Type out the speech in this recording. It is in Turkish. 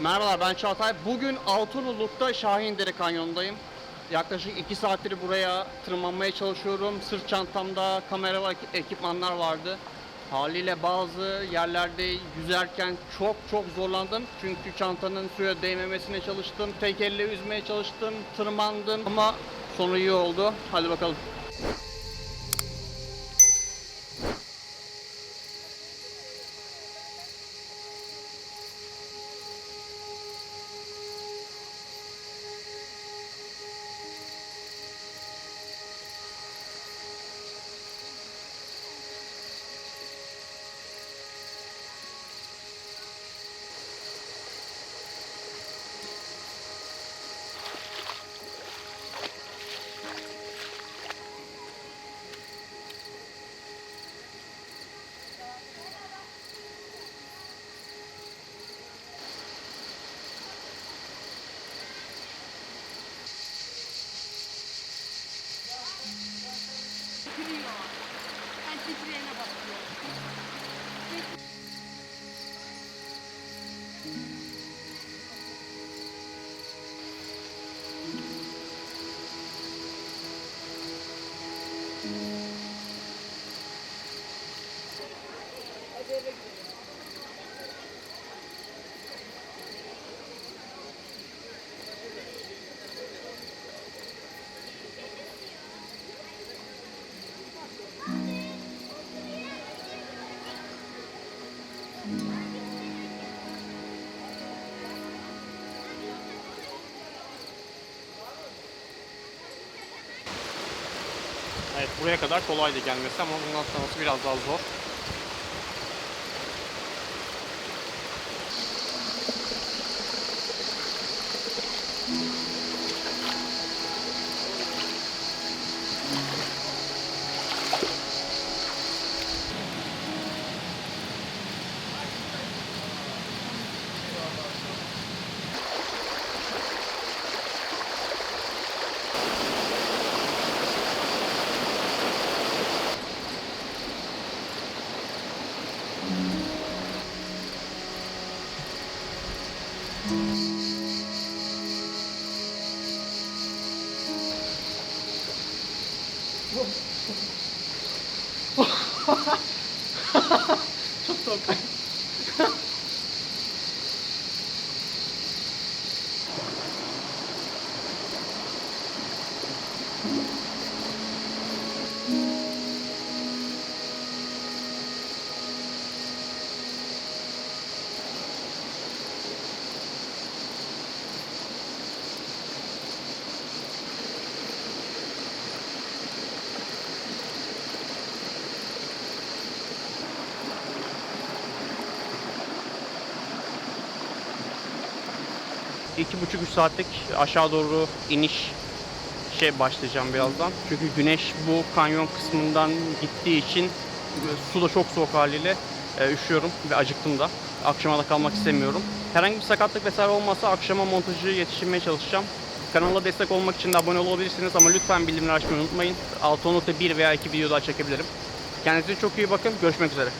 Merhabalar ben Çağatay. Bugün Altınoluk'ta Şahindere Kanyonu'ndayım. Yaklaşık 2 saattir buraya tırmanmaya çalışıyorum. Sırt çantamda kamera ve ekipmanlar vardı. Haliyle bazı yerlerde yüzerken çok çok zorlandım. Çünkü çantanın suya değmemesine çalıştım. Tek elle yüzmeye çalıştım. Tırmandım ama sonu iyi oldu. Hadi bakalım. Ben titreyene bakıyorum. Evet buraya kadar kolaydı gelmesi ama bundan sonrası biraz daha zor. 我，我，哈哈哈，哈哈哈，就。2,5-3 saatlik aşağı doğru iniş şey başlayacağım birazdan. Çünkü güneş bu kanyon kısmından gittiği için e, su da çok soğuk haliyle e, üşüyorum ve acıktım da. Akşama da kalmak istemiyorum. Herhangi bir sakatlık vesaire olmasa akşama montajı yetiştirmeye çalışacağım. Kanala destek olmak için de abone olabilirsiniz ama lütfen bildirimleri açmayı unutmayın. 6.1 veya 2 video daha çekebilirim. Kendinize çok iyi bakın. Görüşmek üzere.